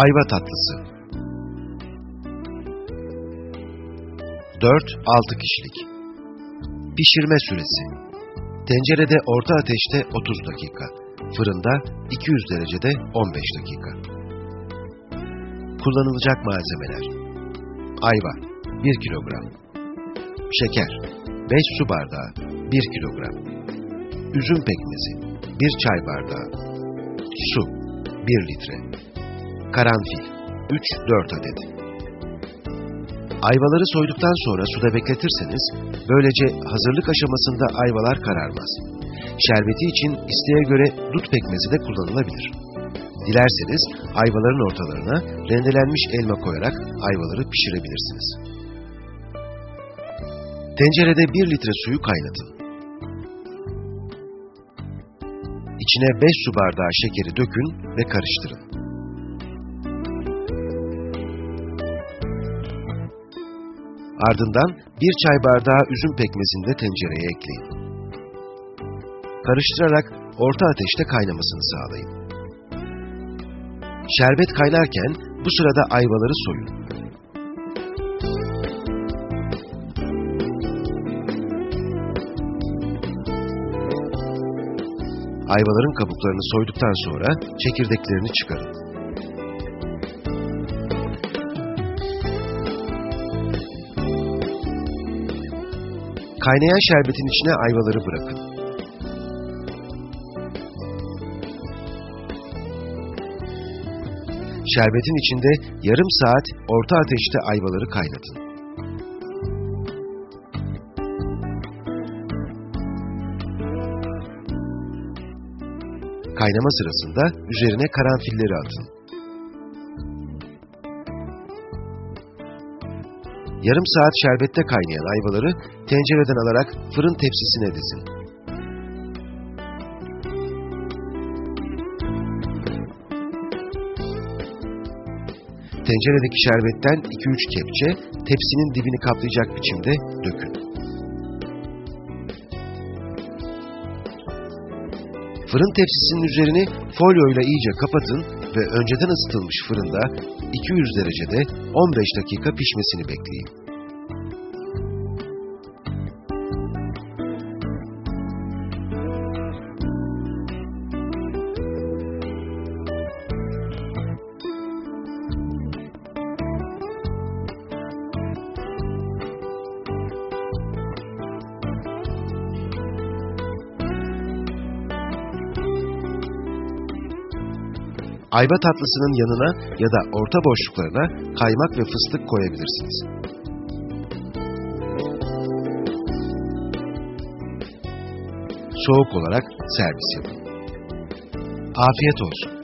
Ayva tatlısı. 4-6 kişilik. Pişirme süresi. Tencerede orta ateşte 30 dakika, fırında 200 derecede 15 dakika. Kullanılacak malzemeler. Ayva 1 kilogram. Şeker 5 su bardağı 1 kilogram. Üzüm pekmezi 1 çay bardağı. Su 1 litre Karanfil 3-4 adet Ayvaları soyduktan sonra suda bekletirseniz, böylece hazırlık aşamasında ayvalar kararmaz. Şerbeti için isteğe göre dut pekmezi de kullanılabilir. Dilerseniz ayvaların ortalarına rendelenmiş elma koyarak ayvaları pişirebilirsiniz. Tencerede 1 litre suyu kaynatın. İçine 5 su bardağı şekeri dökün ve karıştırın. Ardından bir çay bardağı üzüm pekmezini de tencereye ekleyin. Karıştırarak orta ateşte kaynamasını sağlayın. Şerbet kaynarken bu sırada ayvaları soyun. Ayvaların kabuklarını soyduktan sonra çekirdeklerini çıkarın. Kaynayan şerbetin içine ayvaları bırakın. Şerbetin içinde yarım saat orta ateşte ayvaları kaynatın. Kaynama sırasında üzerine karanfilleri atın. Yarım saat şerbette kaynayan ayvaları tencereden alarak fırın tepsisine dizin. Tenceredeki şerbetten 2-3 kepçe tepsinin dibini kaplayacak biçimde dökün. Fırın tepsisinin üzerini folyo ile iyice kapatın ve önceden ısıtılmış fırında 200 derecede 15 dakika pişmesini bekleyin. Ayva tatlısının yanına ya da orta boşluklarına kaymak ve fıstık koyabilirsiniz. Soğuk olarak servis yapın. Afiyet olsun.